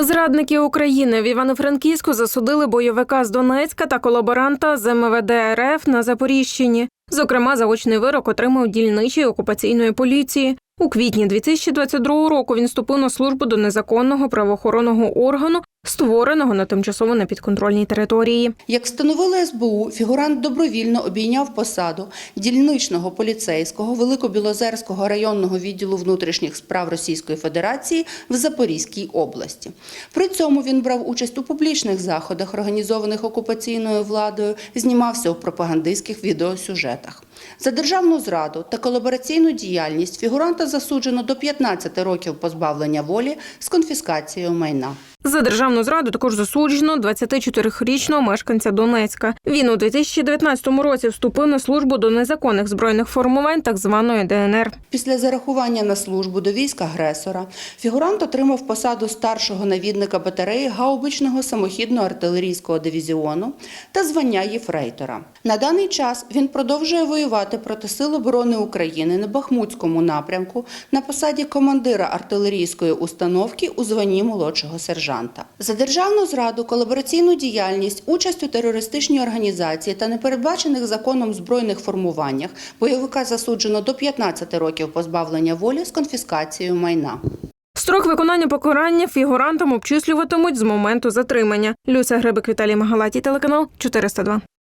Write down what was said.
Зрадники України в Івано-Франківську засудили бойовика з Донецька та колаборанта з МВД РФ на Запоріжчині. Зокрема, заочний вирок отримав дільничий окупаційної поліції. У квітні 2022 року він вступив на службу до незаконного правоохоронного органу, створеного на тимчасово непідконтрольній території. Як встановили СБУ, фігурант добровільно обійняв посаду дільничного поліцейського Великобілозерського районного відділу внутрішніх справ Російської Федерації в Запорізькій області. При цьому він брав участь у публічних заходах, організованих окупаційною владою, знімався у пропагандистських відеосюжетах. За державну зраду та колабораційну діяльність фігуранта засуджено до 15 років позбавлення волі з конфіскацією майна. За державну зраду також засуджено 24-річного мешканця Донецька. Він у 2019 році вступив на службу до незаконних збройних формувань так званої ДНР. Після зарахування на службу до військ агресора фігурант отримав посаду старшого навідника батареї гаубичного самохідного артилерійського дивізіону та звання єфрейтора. На даний час він продовжує воювати проти Сил оборони України на Бахмутському напрямку на посаді командира артилерійської установки у званні молодшого сержанта. За державну зраду, колабораційну діяльність, участь у терористичній організації та непередбачених законом збройних формуваннях бойовика засуджено до 15 років позбавлення волі з конфіскацією майна. Строк виконання покарання фігурантам обчислюватимуть з моменту затримання. Люся Гребик, Віталій Магалатій, телеканал 402.